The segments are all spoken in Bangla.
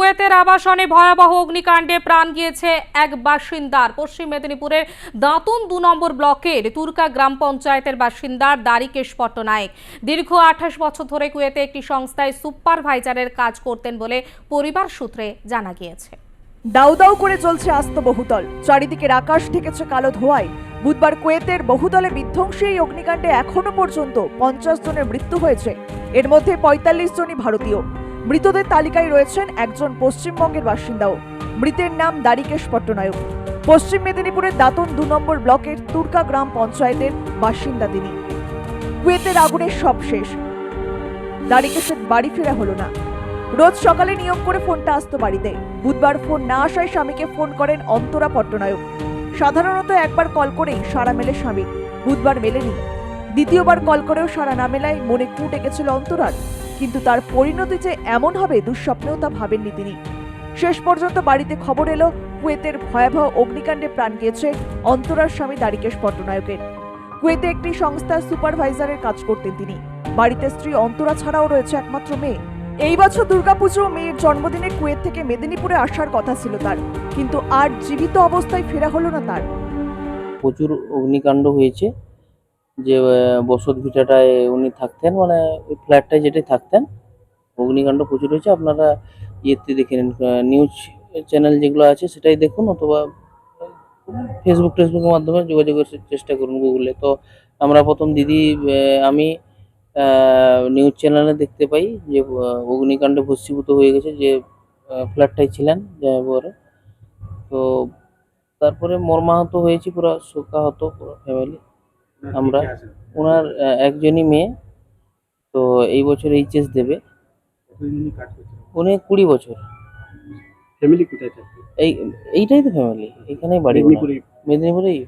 কুয়েতের আবাসনে ভয়াবহ অগ্নিকাণ্ডে প্রাণ গিয়েছে এক বাসিন্দার। পশ্চিম মেদিনীপুরের দাঁতুন দু নম্বর ব্লকের তুর্কা গ্রাম পঞ্চায়েতের বাসিন্দার দারিকেশ পট্টনায়ক। দীর্ঘ আঠাশ বছর ধরে কুয়েতে একটি সংস্থায় সুপারভাইজারের কাজ করতেন বলে পরিবার সূত্রে জানা গিয়েছে। দাউ দাউ করে চলছে আস্ত বহুতল। চারিদিকের আকাশ ঢেকেছে কালো ধোঁয়ায়। বুধবার কুয়েতের বহুতলে বিধ্বংসী এই অগ্নিকাণ্ডে এখনও পর্যন্ত পঞ্চাশ জনের মৃত্যু হয়েছে। এর মধ্যে পঁয়তাল্লিশ জনই ভারতীয়। মৃতদের তালিকায় রয়েছেন একজন পশ্চিমবঙ্গের বাসিন্দাও। মৃতের নাম দারিকেশ পট্টনায়ক। পশ্চিম মেদিনীপুরের দাতন দু নম্বর ব্লকের তুর্কা গ্রাম পঞ্চায়েতের বাসিন্দা তিনি। কুয়েতের আগুনের সব শেষ। দারিকেশের বাড়ি ফেরা হলো না। রোজ সকালে নিয়ম করে ফোনটা আসতো বাড়িতে। বুধবার ফোন না আসায় স্বামীকে ফোন করেন অন্তরা পট্টনায়ক। সাধারণত একবার কল করেই সারা মেলে স্বামী। বুধবার মেলেনি। দ্বিতীয়বার কল করেও সারা না মেলায় মনে কুট এঁকেছিল অন্তরার। কিন্তু তার পরিণতি যে এমন হবে দুঃস্বপ্নেও তা ভাবেননি তিনি। শেষ পর্যন্ত বাড়িতে খবর এলো, কুয়েতের ভয়াবহ অগ্নিকাণ্ডে প্রাণ গিয়েছে অন্তরার স্বামী দারিকেশ পট্টনায়কের। কুয়েতে একটি সংস্থার সুপারভাইজারের কাজ করতেন তিনি। বাড়িতে স্ত্রী অন্তরা ছাড়াও রয়েছে একমাত্র মেয়ে। এই বছর দুর্গাপুজো মেয়ের জন্মদিনে কুয়েত থেকে মেদিনীপুরে আসার কথা ছিল তার, কিন্তু আর জীবিত অবস্থায় ফেরা হলো না তার। প্রচুর অগ্নিকাণ্ড হয়েছে। যে বসত ভিটাটায় উনি থাকতেন মানে ওই ফ্ল্যাটটায় যেটাই থাকতেন, অগ্নিকাণ্ড প্রচুর হয়েছে। আপনারা ইয়েতে দেখে নিন নিউজ চ্যানেল যেগুলো আছে সেটাই দেখুন, অথবা ফেসবুক টেসবুকের মাধ্যমে যোগাযোগের চেষ্টা করুন গুগলে। তো আমরা প্রথম দিদি আমি নিউজ চ্যানেলে দেখতে পাই যে অগ্নিকাণ্ডে ভস্মীভূত হয়ে গেছে, যে ফ্ল্যাটটায় ছিলেন জামাইবাবুরা। তো তারপরে মর্মাহত হয়েছি পুরো, শোকাহত পুরো ফ্যামিলি আমরা ওনার একজনই মেয়ে তো এই বছর এইচএস দেবে। উনি কুড়ি বছর। ফ্যামিলি কোথায় থাকে? এই এইটাই তো ফ্যামিলি এখানেই বাড়ি মেদিনীপুরেই।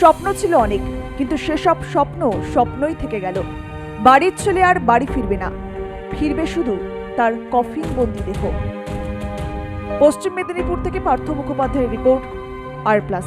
স্বপ্ন ছিল অনেক কিন্তু সেসব স্বপ্ন স্বপ্নই থেকে গেল। বাড়ির ছেলে আর বাড়ি ফিরবে না ফিরবে শুধু তার কফিন বন্দি দেহ। পশ্চিম মেদিনীপুর থেকে পার্থ মুখোপাধ্যায়ের রিপোর্ট আর প্লাস।